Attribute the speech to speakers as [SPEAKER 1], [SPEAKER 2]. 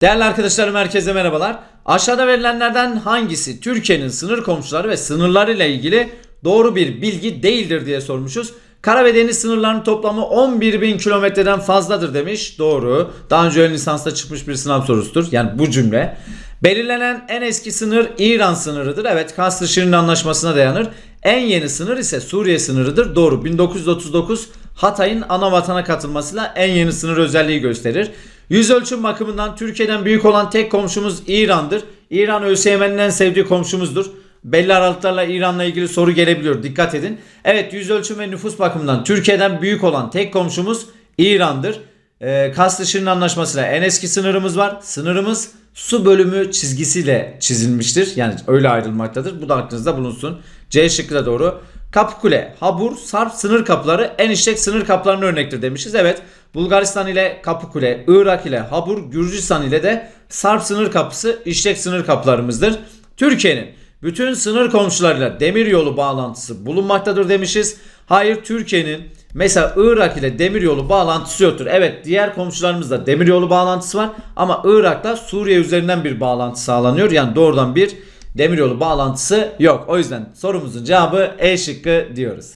[SPEAKER 1] Değerli arkadaşlarım herkese merhabalar. Aşağıda verilenlerden hangisi Türkiye'nin sınır komşuları ve sınırlarıyla ilgili doğru bir bilgi değildir diye sormuşuz. Kara ve deniz sınırlarının toplamı 11 bin kilometreden fazladır demiş. Doğru. Daha önce ön lisansta çıkmış bir sınav sorusudur. Yani bu cümle. Belirlenen en eski sınır İran sınırıdır. Evet Kasr Şirin Anlaşması'na dayanır. En yeni sınır ise Suriye sınırıdır. Doğru. 1939 Hatay'ın ana vatana katılmasıyla en yeni sınır özelliği gösterir. Yüz ölçüm bakımından Türkiye'den büyük olan tek komşumuz İran'dır. İran ÖSYM'nin en sevdiği komşumuzdur. Belli aralıklarla İran'la ilgili soru gelebiliyor. Dikkat edin. Evet yüz ölçüm ve nüfus bakımından Türkiye'den büyük olan tek komşumuz İran'dır. Ee, Kasr Şirin Anlaşması'yla en eski sınırımız var. Sınırımız su bölümü çizgisiyle çizilmiştir. Yani öyle ayrılmaktadır. Bu da aklınızda bulunsun. C şıkkı da doğru. Kapıkule, Habur, Sarp sınır kapıları en işlek sınır kapılarına örnektir demişiz. Evet Bulgaristan ile Kapıkule, Irak ile Habur, Gürcistan ile de Sarp sınır kapısı işlek sınır kapılarımızdır. Türkiye'nin bütün sınır komşularıyla demiryolu bağlantısı bulunmaktadır demişiz. Hayır Türkiye'nin mesela Irak ile demiryolu bağlantısı yoktur. Evet diğer komşularımızda demiryolu bağlantısı var ama Irak'ta Suriye üzerinden bir bağlantı sağlanıyor. Yani doğrudan bir demiryolu bağlantısı yok. O yüzden sorumuzun cevabı E şıkkı diyoruz.